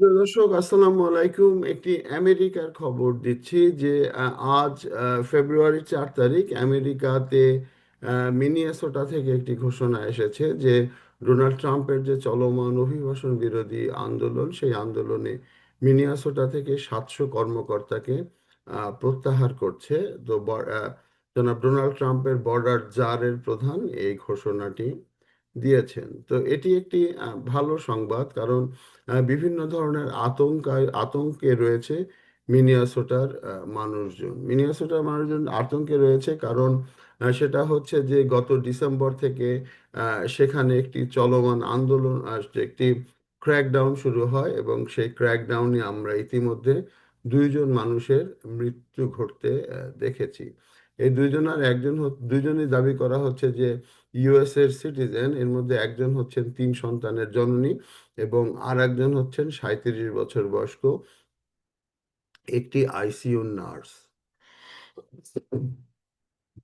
দর্শক, আসসালামু আলাইকুম। একটি আমেরিকার খবর দিচ্ছি যে আজ ফেব্রুয়ারি চার তারিখ আমেরিকাতে মিনিয়াসোটা থেকে একটি ঘোষণা এসেছে যে, ডোনাল্ড ট্রাম্পের যে চলমান অভিবাসন বিরোধী আন্দোলন, সেই আন্দোলনে মিনিয়াসোটা থেকে সাতশো কর্মকর্তাকে প্রত্যাহার করছে। তো জনাব ডোনাল্ড ট্রাম্পের বর্ডার জারের প্রধান এই ঘোষণাটি। দিয়েছেন। তো এটি একটি ভালো সংবাদ কারণ বিভিন্ন ধরনের আতঙ্ক আতঙ্কে রয়েছে মিনিয়াসোটার মানুষজন। মিনিয়াসোটার মানুষজন আতঙ্কে রয়েছে কারণ সেটা হচ্ছে যে গত ডিসেম্বর থেকে সেখানে একটি চলমান আন্দোলন একটি ক্র্যাকডাউন শুরু হয় এবং সেই ক্র্যাকডাউনে আমরা ইতিমধ্যে দুইজন মানুষের মৃত্যু ঘটতে দেখেছি। এই দুইজনের একজন দুইজনই দাবি করা হচ্ছে যে ইউএস এর সিটিজেন এর মধ্যে একজন হচ্ছেন তিন সন্তানের জননী এবং আর একজন হচ্ছেন সাঁইত্রিশ বছর বয়স্ক একটি আইসিইউ নার্স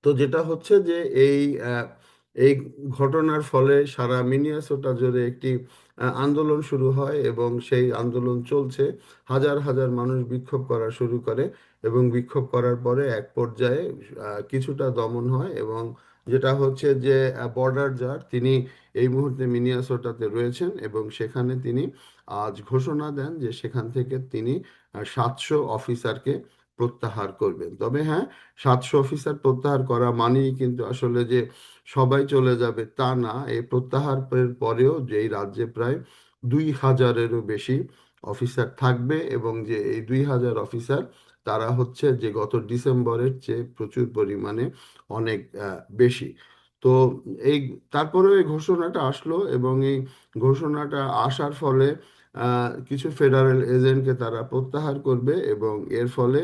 তো যেটা হচ্ছে যে এই এই ঘটনার ফলে সারা মিনিয়াসোটা জুড়ে একটি আন্দোলন শুরু হয় এবং সেই আন্দোলন চলছে। হাজার হাজার মানুষ বিক্ষোভ করা শুরু করে এবং বিক্ষোভ করার পরে এক পর্যায়ে কিছুটা দমন হয় এবং যেটা হচ্ছে যে বর্ডার জার তিনি এই মুহূর্তে মিনিয়াসোটাতে রয়েছেন এবং সেখানে তিনি আজ ঘোষণা দেন যে সেখান থেকে তিনি সাতশো অফিসারকে প্রত্যাহার করবেন। তবে হ্যাঁ সাতশো অফিসার প্রত্যাহার করা মানেই কিন্তু আসলে যে সবাই চলে যাবে তা না। এই প্রত্যাহারের পরেও যে এই রাজ্যে প্রায় দুই হাজারেরও বেশি অফিসার থাকবে এবং যে এই দুই হাজার অফিসার তারা হচ্ছে যে গত ডিসেম্বরের চেয়ে প্রচুর পরিমাণে অনেক বেশি। তো এই, তারপরেও এই ঘোষণাটা আসলো এবং এই ঘোষণাটা আসার ফলে কিছু ফেডারেল এজেন্টকে তারা প্রত্যাহার করবে এবং এর ফলে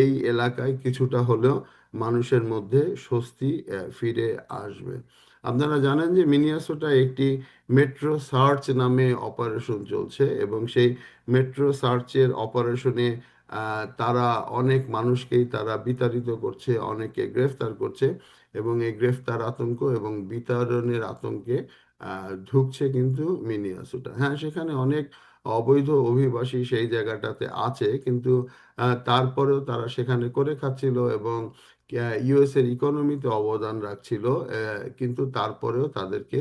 এই এলাকায় কিছুটা হলেও মানুষের মধ্যে স্বস্তি ফিরে আসবে। আপনারা জানেন যে মিনিয়াসোটা একটি মেট্রো সার্চ নামে অপারেশন চলছে এবং সেই মেট্রো সার্চের অপারেশনে তারা অনেক মানুষকেই তারা বিতাড়িত করছে অনেকে গ্রেফতার করছে এবং এই গ্রেফতার আতঙ্ক এবং বিতাড়নের আতঙ্কে ঢুকছে কিন্তু মিনিয়াসোটা। হ্যাঁ সেখানে অনেক অবৈধ অভিবাসী সেই জায়গাটাতে আছে, কিন্তু তারপরেও তারা সেখানে করে খাচ্ছিল এবং ইউএস এর ইকোনমিতে অবদান রাখছিল কিন্তু তারপরেও তাদেরকে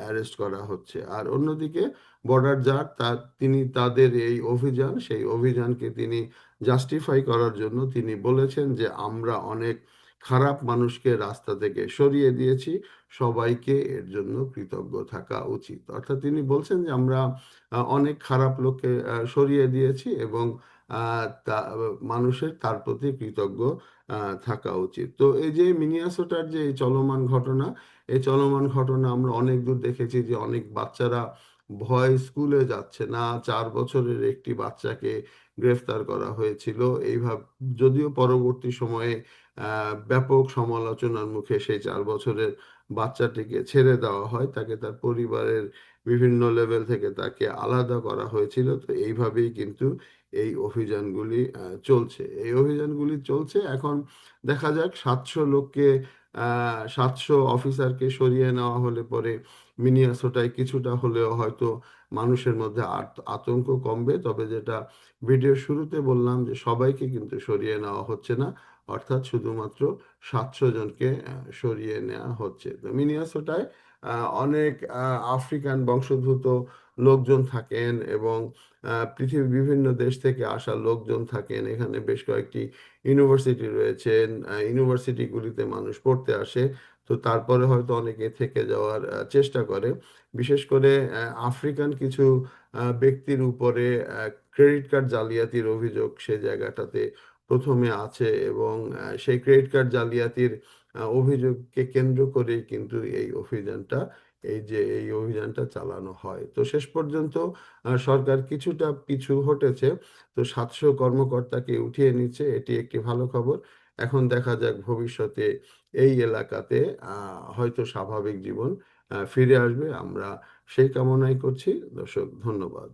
অ্যারেস্ট করা হচ্ছে। আর অন্যদিকে বর্ডার জার তার তিনি তাদের এই অভিযান, সেই অভিযানকে তিনি জাস্টিফাই করার জন্য তিনি বলেছেন যে, আমরা অনেক খারাপ মানুষকে রাস্তা থেকে সরিয়ে দিয়েছি, সবাইকে এর জন্য কৃতজ্ঞ থাকা উচিত। অর্থাৎ তিনি বলছেন যে, আমরা অনেক খারাপ লোককে সরিয়ে দিয়েছি এবং তা, মানুষের তার প্রতি কৃতজ্ঞ থাকা উচিত। তো এই যে মিনিয়াসোটার যে চলমান ঘটনা, এই চলমান ঘটনা আমরা অনেক দূর দেখেছি যে, অনেক বাচ্চারা ভয় স্কুলে যাচ্ছে না। চার বছরের একটি বাচ্চাকে গ্রেফতার করা হয়েছিল। এইভাবে, যদিও পরবর্তী সময়ে ব্যাপক সমালোচনার মুখে সেই চার বছরের বাচ্চাটিকে ছেড়ে দেওয়া হয়। তাকে তার পরিবারের বিভিন্ন লেভেল থেকে তাকে আলাদা করা হয়েছিল। তো এইভাবেই কিন্তু এই অভিযানগুলি চলছে। এই অভিযানগুলি চলছে। এখন দেখা যাক, সাতশো লোককে সাতশো অফিসারকে সরিয়ে নেওয়া হলে পরে মিনিয়াসোটায় কিছুটা হলেও হয়তো মানুষের মধ্যে আতঙ্ক কমবে। তবে যেটা ভিডিওর শুরুতে বললাম যে সবাইকে কিন্তু সরিয়ে নেওয়া হচ্ছে না, অর্থাৎ শুধুমাত্র সাতশো জনকে সরিয়ে নেওয়া হচ্ছে। তো মিনিয়াসোটায় অনেক আফ্রিকান বংশোদ্ভূত লোকজন থাকেন এবং পৃথিবীর বিভিন্ন দেশ থেকে আসা লোকজন থাকেন। এখানে বেশ কয়েকটি ইউনিভার্সিটি রয়েছেন ইউনিভার্সিটিগুলিতে মানুষ পড়তে আসে। তো তারপরে হয়তো অনেকে থেকে যাওয়ার চেষ্টা করে। বিশেষ করে আফ্রিকান কিছু ব্যক্তির উপরে ক্রেডিট কার্ড জালিয়াতির অভিযোগ সে জায়গাটাতে প্রথমে আছে এবং সেই ক্রেডিট কার্ড জালিয়াতির অভিযোগকে কেন্দ্র করেই কিন্তু এই অভিযানটা, এই যে এই অভিযানটা চালানো হয়। তো শেষ পর্যন্ত সরকার কিছুটা পিছু হটেছে। তো সাতশো কর্মকর্তাকে উঠিয়ে নিচ্ছে, এটি একটি ভালো খবর। এখন দেখা যাক ভবিষ্যতে এই এলাকাতে হয়তো স্বাভাবিক জীবন ফিরে আসবে। আমরা সেই কামনাই করছি। দর্শক, ধন্যবাদ।